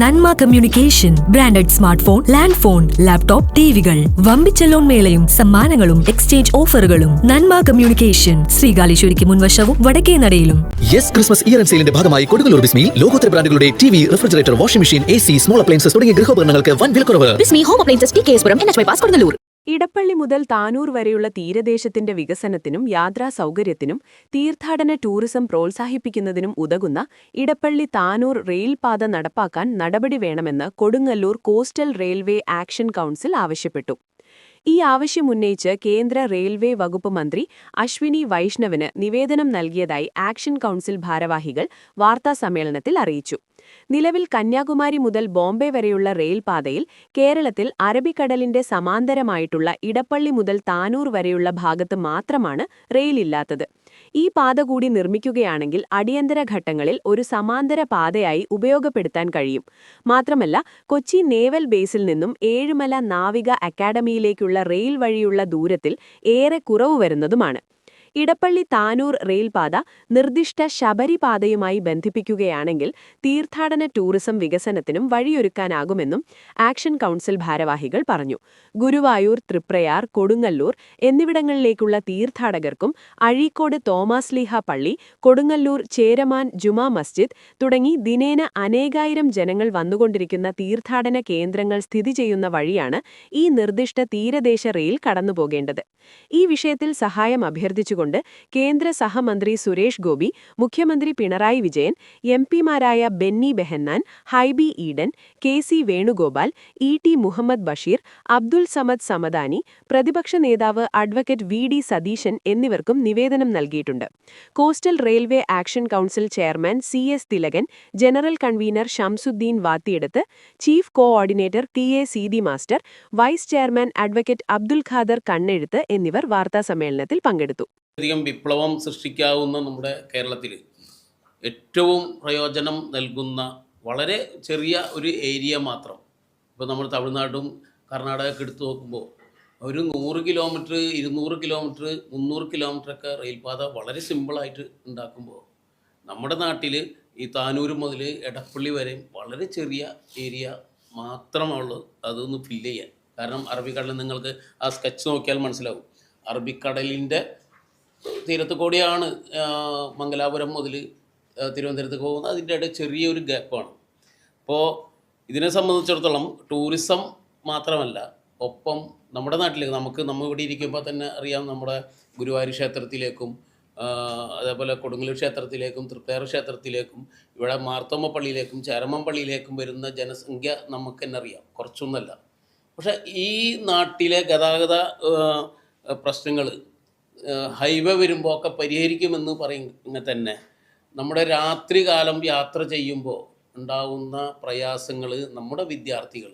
Nanma communication branded smart phone land phone laptop ടിവികൾ. വമ്പിച്ച loan മേളയും സമ്മാനങ്ങളും exchange ഓഫറുകളും. നന്മ കമ്മ്യൂണിക്കേഷൻ ശ്രീകാലേശ്വരിക്ക് മുൻവശവും വടക്കേ നടയിലും. യെസ് ക്രിസ്മസ് ഇയർ ആൻഡ് സെയിലിന്റെ ഭാഗമായി കൊടുങ്ങല്ലൂർ ബിസ്മിയിൽ ലോകോത്തര ബ്രാൻഡുകളുടെ T V refrigerator washing machine A C small appliances തുടങ്ങിയ ഗൃഹോപകരണങ്ങൾക്ക് വൻ വിലക്കുറവ് Bismi home appliances T K S Puram N H bypass Kodungallur. Edappally മുതൽ താനൂർ വരെയുള്ള തീരദേശത്തിന്റെ വികസനത്തിനും യാത്രാ സൗകര്യത്തിനും തീർത്ഥാടന ടൂറിസം പ്രോത്സാഹിപ്പിക്കുന്നതിനും ഉതകുന്ന ഇടപ്പള്ളി താനൂർ റെയിൽപാത നടപ്പാക്കാൻ നടപടി വേണമെന്ന് Kodungallur coastal railway action council ആവശ്യപ്പെട്ടു. ഈ ആവശ്യമുന്നയിച്ച് കേന്ദ്ര റെയിൽവേ വകുപ്പ് മന്ത്രി അശ്വിനി വൈഷ്ണവിന് നിവേദനം നൽകിയതായി ആക്ഷൻ കൗൺസിൽ ഭാരവാഹികൾ വാർത്താസമ്മേളനത്തിൽ അറിയിച്ചു. നിലവിൽ കന്യാകുമാരി മുതൽ ബോംബെ വരെയുള്ള റെയിൽപാതയിൽ കേരളത്തിൽ അറബിക്കടലിന്റെ സമാന്തരമായിട്ടുള്ള ഇടപ്പള്ളി മുതൽ താനൂർ വരെയുള്ള ഭാഗത്ത് മാത്രമാണ് റെയിലില്ലാത്തത്. ഈ പാത കൂടി നിർമ്മിക്കുകയാണെങ്കിൽ അടിയന്തര ഘട്ടങ്ങളിൽ ഒരു സമാന്തര പാതയായി ഉപയോഗപ്പെടുത്താൻ കഴിയും. മാത്രമല്ല കൊച്ചി നേവൽ ബേസിൽ നിന്നും ഏഴുമല നാവിക അക്കാഡമിയിലേക്കുള്ള റെയിൽ വഴിയുള്ള ദൂരത്തിൽ ഏറെ കുറവ് വരുന്നതുമാണ്. ഇടപ്പള്ളി താനൂർ റെയിൽപാത നിർദ്ദിഷ്ട ശബരിപാതയുമായി ബന്ധിപ്പിക്കുകയാണെങ്കിൽ തീർത്ഥാടന ടൂറിസം വികസനത്തിനും വഴിയൊരുക്കാനാകുമെന്നും ആക്ഷൻ കൗൺസിൽ ഭാരവാഹികൾ പറഞ്ഞു. ഗുരുവായൂർ തൃപ്രയാർ കൊടുങ്ങല്ലൂർ എന്നിവിടങ്ങളിലേക്കുള്ള തീർത്ഥാടകർക്കും അഴീക്കോട് തോമാസ്ലീഹ പള്ളി കൊടുങ്ങല്ലൂർ ചേരമാൻ ജുമാ മസ്ജിദ് തുടങ്ങി ദിനേന അനേകായിരം ജനങ്ങൾ വന്നുകൊണ്ടിരിക്കുന്ന തീർത്ഥാടന കേന്ദ്രങ്ങൾ സ്ഥിതി ചെയ്യുന്ന വഴിയാണ് ഈ നിർദ്ദിഷ്ട തീരദേശ റെയിൽ കടന്നുപോകേണ്ടത്. ഈ വിഷയത്തിൽ സഹായം അഭ്യർത്ഥിച്ചുകൊണ്ട് കേന്ദ്ര സഹമന്ത്രി സുരേഷ് ഗോപി മുഖ്യമന്ത്രി Pinarayi Vijayan M പിമാരായ Benny Behanan Hibi Eden K C Venugopal E T Muhammad Basheer Abdul Samad Samadani പ്രതിപക്ഷ നേതാവ് അഡ്വക്കേറ്റ് വി ഡി സതീശൻ എന്നിവർക്കും നിവേദനം നൽകിയിട്ടുണ്ട്. Coastal railway action council chairman C S Thilakan general convener Shamsuddin വാത്തിയെടുത്ത് chief coordinator T A Seethi master vice chairman advocate Abdul Khader കണ്ണെഴുത്ത് എന്നിവർ വാർത്താസമ്മേളനത്തിൽ പങ്കെടുത്തു. അധികം വിപ്ലവം സൃഷ്ടിക്കാവുന്ന നമ്മുടെ കേരളത്തിൽ ഏറ്റവും പ്രയോജനം നൽകുന്ന വളരെ ചെറിയ ഒരു ഏരിയ മാത്രം. ഇപ്പോൾ നമ്മൾ തമിഴ്നാടും കർണാടകയൊക്കെ എടുത്തു നോക്കുമ്പോൾ ഒരു നൂറ് കിലോമീറ്റർ ഇരുന്നൂറ് കിലോമീറ്റർ മുന്നൂറ് കിലോമീറ്ററൊക്കെ റെയിൽപാത വളരെ സിമ്പിളായിട്ട് ഉണ്ടാക്കുമ്പോൾ നമ്മുടെ നാട്ടിൽ ഈ താനൂർ മുതൽ എടപ്പള്ളി വരെയും വളരെ ചെറിയ ഏരിയ മാത്രമുള്ളൂ അതൊന്ന് ഫില്ല് ചെയ്യാൻ. കാരണം അറബിക്കടലിൽ നിങ്ങൾക്ക് ആ സ്കെച്ച് നോക്കിയാൽ മനസ്സിലാവും. അറബിക്കടലിന്റെ തീരത്ത് കൂടിയാണ് മംഗലാപുരം മുതൽ തിരുവനന്തപുരത്ത് പോകുന്നത്. അതിന്റെ ഇടയിൽ ചെറിയൊരു ഗ്യാപ്പാണ് അപ്പോൾ ഇതിനെ സംബന്ധിച്ചിടത്തോളം ടൂറിസം മാത്രമല്ല ഒപ്പം നമ്മുടെ നാട്ടിലേക്ക് നമുക്ക് നമ്മൾ ഇവിടെ ഇരിക്കുമ്പോൾ തന്നെ അറിയാം നമ്മുടെ ഗുരുവായൂർ ക്ഷേത്രത്തിലേക്കും അതേപോലെ കൊടുങ്ങല്ലൂർ ക്ഷേത്രത്തിലേക്കും തൃപ്പേർ ക്ഷേത്രത്തിലേക്കും ഇവിടെ മാർത്തോമ പള്ളിയിലേക്കും ചേരമം പള്ളിയിലേക്കും വരുന്ന ജനസംഖ്യ നമുക്ക് തന്നെ അറിയാം. കുറച്ചൊന്നല്ല പക്ഷേ ഈ നാട്ടിലെ ഗതാഗത പ്രശ്നങ്ങൾ ഹൈവേ വരുമ്പോൾ ഒക്കെ പരിഹരിക്കുമെന്ന് പറയുന്ന തന്നെ. നമ്മുടെ രാത്രി കാലം യാത്ര ചെയ്യുമ്പോൾ ഉണ്ടാകുന്ന പ്രയാസങ്ങൾ നമ്മുടെ വിദ്യാർത്ഥികൾ